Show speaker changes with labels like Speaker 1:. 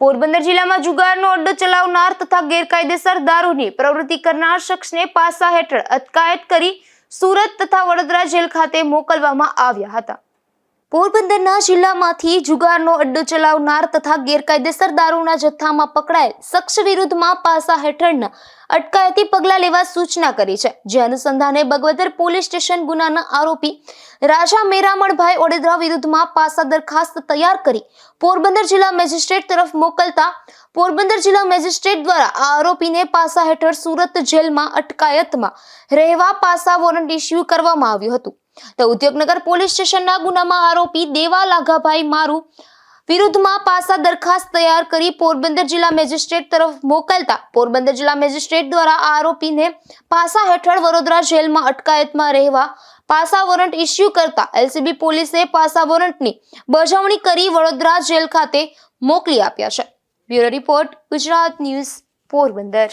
Speaker 1: પોરબંદર જિલ્લામાં જુગારનો અડ્ડો ચલાવનાર તથા ગેરકાયદેસર દારૂની પ્રવૃત્તિ કરનાર શખ્સને પાસા હેઠળ અટકાયત કરી સુરત તથા વડોદરા જેલ ખાતે મોકલવામાં આવ્યા હતા. પોરબંદરના જિલ્લામાંથી જુગારનો અડ્ડો ચલાવનાર તથા ગેરકાયદેસર દારૂના જથ્થામાં પકડાયેલ શખ્સ વિરુદ્ધમાં પાસા હેઠળના અટકાયતી પગલાં લેવા સૂચના કરી છે. જે અનુસંધાને બગવદર પોલીસ સ્ટેશન ગુનાના આરોપી રાજા મેરામણભાઈ ઓડેદરા વિરુદ્ધમાં પાસા દરખાસ્ત તૈયાર કરી પોરબંદર જિલ્લા મેજિસ્ટ્રેટ તરફ મોકલતા પોરબંદર જિલ્લા મેજિસ્ટ્રેટ દ્વારા આ આરોપીને પાસા હેઠળ સુરત જેલમાં અટકાયતમાં રહેવા પાસા વોરંટ ઇસ્યુ કરવામાં આવ્યું હતું. તો ઉદ્યોગનગર પોલીસ સ્ટેશનના ગુનામાં આરોપી દેવા લાઘાભાઈ મારુ વિરુદ્ધમાં પાસા દરખાસ્ત તૈયાર કરી પોરબંદર જિલ્લા મેજિસ્ટ્રેટ તરફ મોકલતા પોરબંદર જિલ્લા મેજિસ્ટ્રેટ દ્વારા આ આરોપીને પાસા હેઠળ વડોદરા જેલમાં અટકાયતમાં રહેવા પાસા વોરંટ ઇસ્યુ કરતા એલસીબી પોલીસે પાસા વોરંટની બજાવણી કરી વડોદરા જેલ ખાતે મોકલી આપ્યા છે. Bureau report Gujarat news Porbandar.